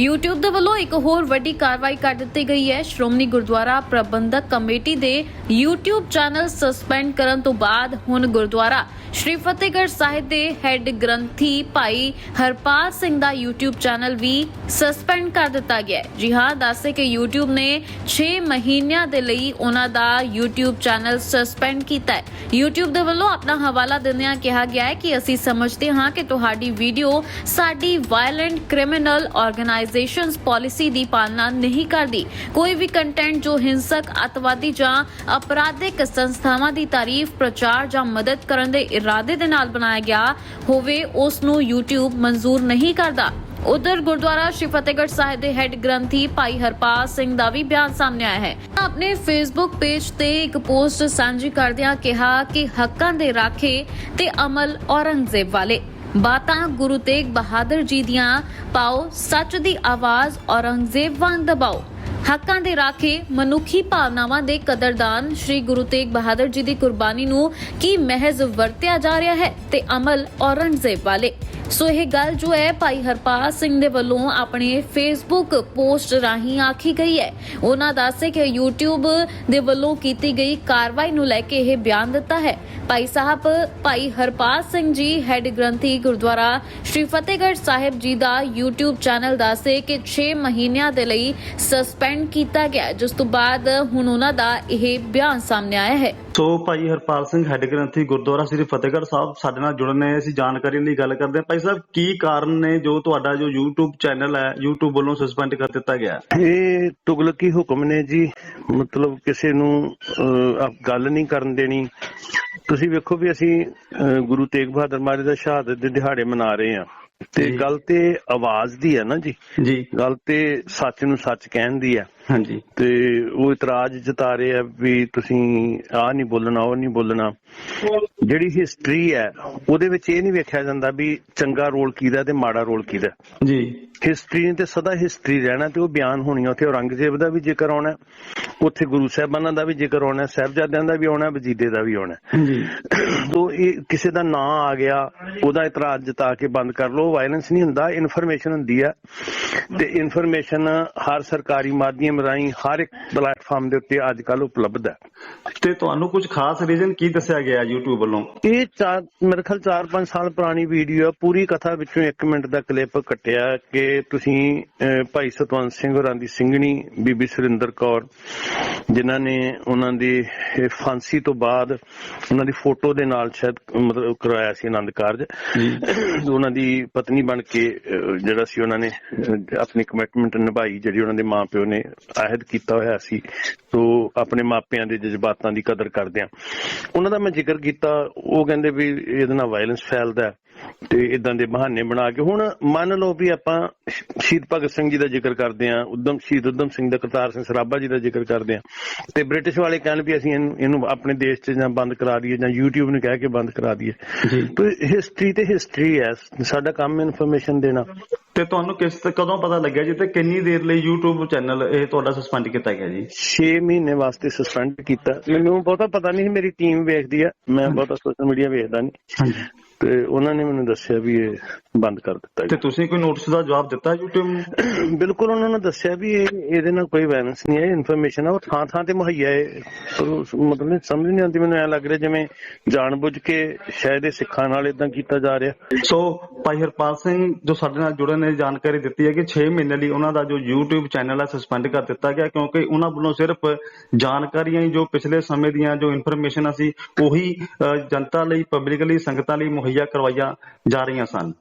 YouTube ਦੇ ਵੱਲੋਂ ਇੱਕ ਹੋਰ ਵੱਡੀ ਕਾਰਵਾਈ ਕਰ ਦਿੱਤੀ ਗਈ ਹੈ। ਸ਼੍ਰੋਮਣੀ ਗੁਰਦੁਆਰਾ ਪ੍ਰਬੰਧਕ ਕਮੇਟੀ ਦੇ YouTube ਚੈਨਲ ਸਸਪੈਂਡ ਕਰਨ ਤੋਂ ਬਾਅਦ ਹੁਣ ਗੁਰਦੁਆਰਾ ਸ਼੍ਰੀ ਫਤਿਹਗੜ੍ਹ ਸਾਹਿਬ ਦੇ ਹੈੱਡ ਗ੍ਰੰਥੀ ਭਾਈ ਹਰਪਾਲ ਸਿੰਘ ਦਾ YouTube ਚੈਨਲ ਵੀ ਸਸਪੈਂਡ ਕਰ ਦਿੱਤਾ ਗਿਆ ਹੈ। ਜੀ ਹਾਂ, ਦੱਸੇ ਕਿ YouTube ਨੇ 6 ਮਹੀਨਿਆਂ ਦੇ ਲਈ ਉਹਨਾਂ ਦਾ YouTube ਚੈਨਲ ਸਸਪੈਂਡ ਕੀਤਾ ਹੈ। YouTube ਦੇ ਵੱਲੋਂ ਆਪਣਾ ਹਵਾਲਾ ਦਿੰਦਿਆਂ ਕਿਹਾ ਗਿਆ ਹੈ ਕਿ ਅਸੀਂ ਸਮਝਦੇ ਹਾਂ ਕਿ ਤੁਹਾਡੀ ਵੀਡੀਓ ਸਾਡੀ ਵਾਇਲੈਂਟ ਕ੍ਰਿਮੀਨਲ ਆਰਗੇਨਾਈਜੇਸ਼ਨਸ ਪਾਲਿਸੀ ਦੀ ਪਾਲਣਾ ਨਹੀਂ ਕਰਦੀ। ਕੋਈ ਵੀ ਕੰਟੈਂਟ ਜੋ ਹਿੰਸਕ, ਅਤਵਾਦੀ ਜਾਂ ਅਪਰਾਧਿਕ ਸੰਸਥਾਵਾਂ ਦੀ ਤਾਰੀਫ, ਪ੍ਰਚਾਰ ਜਾਂ ਮਦਦ ਕਰਨ ਦੇ ਇਰਾਦੇ ਦੇ ਨਾਲ ਬਣਾਇਆ ਗਿਆ ਹੋਵੇ, ਉਸ ਨੂੰ YouTube ਮਨਜ਼ੂਰ ਨਹੀਂ ਕਰਦਾ। ਉਧਰ ਗੁਰਦੁਆਰਾ ਸ਼੍ਰੀ ਫਤਿਹਗੜ੍ਹ ਸਾਹਿਬ ਦੇ ਹੈੱਡ ਗ੍ਰੰਥੀ ਭਾਈ ਹਰਪਾਲ ਸਿੰਘ ਦਾ ਵੀ ਬਿਆਨ ਸਾਹਮਣੇ ਆਇਆ ਹੈ। ਆਪਣੇ ਫੇਸਬੁੱਕ ਪੇਜ ਤੇ ਇੱਕ ਪੋਸਟ ਸਾਂਝੀ ਕਰਦਿਆਂ ਕਿਹਾ ਕਿ ਹੱਕਾਂ ਦੇ ਰਾਖੇ ਤੇ ਅਮਲ ਔਰੰਗਜ਼ੇਬ ਵਾਲੇ। ਬਾਤਾਂ ਗੁਰੂ ਤੇਗ ਬਹਾਦਰ ਜੀ ਦੀਆਂ, ਪਾਓ, ਸੱਚ ਦੀ ਆਵਾਜ਼ ਔਰੰਗਜ਼ੇਬ ਵਾਂਗ ਦਬਾਓ। ਹੱਕਾਂ ਦੇ ਰਾਖੇ ਮਨੁੱਖੀ ਭਾਵਨਾਵਾਂ ਦੇ ਕਦਰਦਾਨ ਸ੍ਰੀ ਗੁਰੂ ਤੇਗ ਬਹਾਦਰ ਜੀ ਦੀ ਕੁਰਬਾਨੀ ਨੂੰ ਕੀ ਮਹਿਜ਼ ਵਰਤਿਆ ਜਾ ਰਿਹਾ ਹੈ ਤੇ ਅਮਲ ਔਰੰਗਜ਼ੇਬ ਵਾਲੇ ਸੋ ਇਹ ਗੱਲ ਜੋ ਹੈ ਭਾਈ ਹਰਪਾਲ ਸਿੰਘ ਦੇ ਵੱਲੋਂ ਆਪਣੇ ਫੇਸਬੁੱਕ ਪੋਸਟ ਰਾਹੀਂ ਆਖੀ ਗਈ ਹੈ। ਉਹਨਾਂ ਦੱਸੇ ਕਿ YouTube ਦੇ ਵੱਲੋਂ ਕੀਤੀ ਗਈ ਕਾਰਵਾਈ ਨੂੰ ਲੈ ਕੇ ਇਹ ਬਿਆਨ ਦਿੱਤਾ ਹੈ। ਭਾਈ ਸਾਹਿਬ, ਭਾਈ ਹਰਪਾਲ ਸਿੰਘ ਜੀ ਹੈੱਡ ਗ੍ਰੰਥੀ ਗੁਰਦੁਆਰਾ ਸ਼੍ਰੀ ਫਤਿਹਗੜ੍ਹ ਸਾਹਿਬ ਜੀ ਦਾ YouTube ਚੈਨਲ ਦੱਸੇ ਕਿ 6 ਮਹੀਨਿਆਂ ਦੇ ਲਈ ਸਸਪੈਂਡ ਕੀਤਾ ਗਿਆ ਜਿਸ ਤੋਂ ਬਾਅਦ ਹੁਣ ਉਹਨਾਂ ਦਾ ਇਹ ਬਿਆਨ ਸਾਹਮਣੇ ਆਇਆ ਹੈ। ਸੋ ਭਾਈ ਹਰਪਾਲ ਸਿੰਘ ਹੈੱਡ ਗ੍ਰੰਥੀ ਗੁਰਦੁਆਰਾ ਸ੍ਰੀ ਫਤਿਹਗੜ੍ਹ ਸਾਹਿਬ ਸਾਡੇ ਨਾਲ ਜੁੜਨ ਨੇ ਅਸੀਂ ਜਾਣਕਾਰੀ ਲਈ ਗੱਲ ਕਰਦੇ ਹਾਂ। ਭਾਈ ਸਾਹਿਬ, ਕੀ ਕਾਰਨ ਨੇ ਜੋ ਤੁਹਾਡਾ ਜੋ YouTube ਚੈਨਲ ਹੈ, YouTube ਵੱਲੋਂ ਸਸਪੈਂਡ ਕਰ ਦਿੱਤਾ ਗਿਆ? ਹੈ? ਇਹ ਤੁਗਲਕੀ ਹੁਕਮ ਨੇ ਜੀ। ਮਤਲਬ ਕਿਸੇ ਨੂੰ ਆਪ ਗੱਲ ਨਹੀਂ ਕਰਨ ਦੇਣੀ। ਤੁਸੀਂ ਵੇਖੋ ਵੀ ਅਸੀਂ ਗੁਰੂ ਤੇਗ ਬਹਾਦਰ ਮਹਾਰਾਜ ਦਾ ਸ਼ਹਾਦਤ ਦੇ ਦਿਹਾੜੇ ਮਨਾ ਰਹੇ ਹਾਂ। ਤੇ। ਗੱਲ ਤੇ ਆਵਾਜ਼ ਦੀ ਹੈ ਨਾ ਜੀ। ਜੀ। ਗੱਲ ਤੇ ਸੱਚ ਨੂੰ ਸੱਚ ਕਹਿਣ ਦੀ ਹੈ। ਹਾਂਜੀ। ਤੇ ਉਹ ਇਤਰਾਜ਼ ਜਤਾ ਰਹੇ ਆ ਵੀ ਤੁਸੀਂ ਆਹ ਨਹੀਂ ਬੋਲਣਾ ਉਹ ਨਹੀਂ ਬੋਲਣਾ। ਜਿਹੜੀ ਹਿਸਟਰੀ ਹੈ ਉਹਦੇ ਵਿੱਚ ਇਹ ਨਹੀਂ ਵੇਖਿਆ ਜਾਂਦਾ ਵੀ ਚੰਗਾ ਰੋਲ ਕਿਹਦਾ ਤੇ ਮਾੜਾ ਰੋਲ ਕਿਹਦਾ। ਜੀ। ਹਿਸਟਰੀ ਨੇ ਤੇ ਸਦਾ ਹਿਸਟਰੀ ਰਹਿਣਾ ਤੇ ਉਹ ਬਿਆਨ ਹੋਣੀ ਆ ਉੱਥੇ ਔਰੰਗਜ਼ੇਬ ਦਾ ਵੀ ਜ਼ਿਕਰ ਆਉਣਾ। ਉੱਥੇ ਗੁਰੂ ਸਾਹਿਬਾਨਾਂ ਦਾ ਵੀ ਜ਼ਿਕਰ ਆਉਣਾ ਹੈ, ਸਾਹਿਬਜ਼ਾਦਿਆਂ ਦਾ ਵੀ ਆਉਣਾ ਹੈ, ਵਜੀਦੇ ਦਾ ਵੀ ਆਉਣਾ ਹੈ। ਜੀ ਤੋ ਇਹ ਕਿਸੇ ਦਾ ਨਾਂ ਆ ਗਿਆ ਉਹਦਾ ਇਤਰਾਜ਼ ਜਤਾ ਕੇ ਬੰਦ ਕਰ ਲਓ ਵਾਇਲੈਂਸ ਨਹੀਂ ਹੁੰਦਾ ਇਨਫੋਰਮੇਸ਼ਨ ਹੁੰਦੀ ਆ। ਤੇ ਇਨਫੋਰਮੇਸ਼ਨ ਹਰ ਸਰਕਾਰੀ ਮਾਧਿਅਮ ਰਾਹੀਂ ਹਰ ਇੱਕ ਪਲੇਟਫਾਰਮ ਦੇ ਉੱਤੇ ਅੱਜ ਕੱਲ ਉਪਲਬਧ ਹੈ। ਤੇ ਤੁਹਾਨੂੰ ਕੁਝ ਖਾਸ ਰੀਜ਼ਨ ਕੀ ਦੱਸਿਆ ਗਿਆ YouTube ਵੱਲੋਂ? ਇਹ ਚਾਰ ਮੇਰੇ ਖਿਆਲ 4-5 ਸਾਲ ਪੁਰਾਣੀ ਵੀਡੀਓ ਆ ਪੂਰੀ ਕਥਾ ਵਿੱਚੋਂ 1 ਮਿੰਟ ਦਾ ਕਲਿੱਪ ਕੱਟਿਆ ਕਿ ਤੁਸੀਂ ਭਾਈ ਸਤਵੰਤ ਸਿੰਘ ਹੋਰਾਂ ਦੀ ਸਿੰਘਣੀ ਬੀਬੀ ਸੁਰਿੰਦਰ ਕੌਰ ਜਿਨ੍ਹਾਂ ਨੇ ਉਹਨਾਂ ਦੀ ਫਾਂਸੀ ਤੋਂ ਬਾਅਦ ਉਹਨਾਂ ਦੀ ਫੋਟੋ ਦੇ ਨਾਲ ਸ਼ਾਇਦ ਮਤਲਬ ਕਰਵਾਇਆ ਸੀ ਆਨੰਦ ਕਾਰਜ। ਉਹਨਾਂ ਦੀ ਪਤਨੀ ਬਣ ਕੇ ਜਿਹੜਾ ਸੀ ਉਹਨਾਂ ਨੇ ਆਪਣੀ ਕਮਿਟਮੈਂਟ ਨਿਭਾਈ ਜਿਹੜੀ ਉਹਨਾਂ ਦੇ ਮਾਪਿਓ ਨੇ ਅਹਿਦ ਕੀਤਾ ਹੋਇਆ ਸੀ ਸੋ ਆਪਣੇ ਮਾਪਿਆਂ ਦੇ ਜਜ਼ਬਾਤਾਂ ਦੀ ਕਦਰ ਕਰਦੇ ਆ। ਉਹਨਾਂ ਦਾ ਮੈਂ ਜ਼ਿਕਰ ਕੀਤਾ ਉਹ ਕਹਿੰਦੇ ਵੀ ਇਹਦੇ ਨਾਲ ਵਾਇਲੈਂਸ ਫੈਲਦਾ ਹੈ। ਤੇ ਇਦਾਂ ਦੇ ਬਹਾਨੇ ਬਣਾ ਕੇ। ਹੁਣ ਮੰਨ ਲਓ ਵੀ ਆਪਾਂ ਸ਼ਹੀਦ ਭਗਤ ਸਿੰਘ ਜੀ ਦਾ ਜ਼ਿਕਰ ਕਰਦੇ ਆ ਉਦਮ ਸ਼ਹੀਦ ਉਦਮ ਸਿੰਘ ਦਾ ਕਰਤਾਰ ਸਿੰਘ ਸਰਾਭਾ ਜੀ ਦਾ ਜ਼ਿਕਰ ਕਰਦੇ ਆ ਤੇ ਬ੍ਰਿਟਿਸ਼ ਵਾਲੇ ਕਹਿਣ ਵੀ ਅਸੀਂ ਇਹਨੂੰ ਆਪਣੇ ਦੇਸ਼ 'ਚ ਜਾਂ ਬੰਦ ਕਰਾ ਦਈਏ ਜਾਂ YouTube ਨੂੰ ਕਹਿ ਕੇ ਬੰਦ ਕਰਾ ਦਈਏ। ਜੀ। ਤੇ ਹਿਸਟਰੀ ਤੇ ਹਿਸਟਰੀ ਹੈ ਸਾਡਾ ਕੰਮ ਇਨਫੋਰਮੇਸ਼ਨ ਦੇਣਾ। ਤੇ ਤੁਹਾਨੂੰ ਕਿਸ ਕਦੋਂ ਪਤਾ ਲੱਗਿਆ ਜੀ ਤੇ ਕਿੰਨੀ ਦੇਰ ਲਈ YouTube ਚੈਨਲ ਇਹ ਤੁਹਾਡਾ ਸਸਪੈਂਡ ਕੀਤਾ ਗਿਆ ਜੀ? 6 ਮਹੀਨੇ ਵਾਸਤੇ ਸਸਪੈਂਡ ਕੀਤਾ। ਮੈਨੂੰ ਬਹੁਤਾ ਪਤਾ ਨਹੀਂ ਮੇਰੀ ਟੀਮ ਵੇਖਦੀ ਆ ਮੈਂ ਬਹੁਤਾ ਸੋਸ਼ਲ ਮੀਡੀਆ ਵੇਖਦਾ ਨਹੀਂ। ਹਾਂਜੀ। ਤੇ ਉਹਨਾਂ ਨੇ ਮੈਨੂੰ ਦੱਸਿਆ ਵੀ ਇਹ ਬੰਦ ਕਰ ਦਿੱਤਾ ਤੇ ਤੁਸੀਂ ਕੋਈ ਨੋਟਿਸ ਦਾ ਜਵਾਬ ਦਿੱਤਾ YouTube ਨੂੰ ਬਿਲਕੁਲ ਉਹਨਾਂ ਨੇ ਦੱਸਿਆ ਵੀ ਇਹ ਇਹਦੇ ਨਾਲ ਕੋਈ ਵਾਇਲੈਂਸ ਨਹੀਂ ਹੈ ਇਨਫੋਰਮੇਸ਼ਨ ਆ ਉਹ ਥਾਂ ਥਾਂ ਤੇ ਮੁਹੱਈਆ ਹੈ। ਮਤਲਬ ਨਹੀਂ ਸਮਝ ਨਹੀਂ ਆਉਂਦੀ ਮੈਨੂੰ ਐ ਲੱਗ ਰਿਹਾ ਜਿਵੇਂ ਜਾਣਬੁੱਝ ਕੇ ਸ਼ਾਇਦ ਇਹ ਸਿੱਖਾਂ ਨਾਲ ਇਦਾਂ ਕੀਤਾ ਜਾ ਰਿਹਾ। ਸੋ ਭਾਈ ਹਰਪਾਲ ਸਿੰਘ ਜੋ ਸਾਡੇ ਨਾਲ ਜੁੜੇ ਨੇ ਜਾਣਕਾਰੀ ਦਿੱਤੀ ਹੈ ਕਿ 6 ਮਹੀਨੇ ਲਈ ਉਹਨਾਂ ਦਾ ਜੋ YouTube ਚੈਨਲ ਹੈ ਸਸਪੈਂਡ ਕਰ ਦਿੱਤਾ ਗਿਆ ਕਿਉਂਕਿ ਉਹਨਾਂ ਵੱਲੋਂ ਸਿਰਫ ਜਾਣਕਾਰੀਆਂ ਹੀ ਜੋ ਪਿਛਲੇ ਸਮੇਂ ਦੀਆਂ ਜੋ ਇਨਫੋਰਮੇਸ਼ਨ ਸੀ ਉਹੀ ਅ, ਜਨਤਾ ਲਈ ਪਬਲਿਕ ਲਈ ਸੰਗਤਾਂ ਲਈ ਮੁਹੱਈਆ ਕਰਵਾਈਆਂ ਜਾ ਰਹੀਆਂ ਸਨ।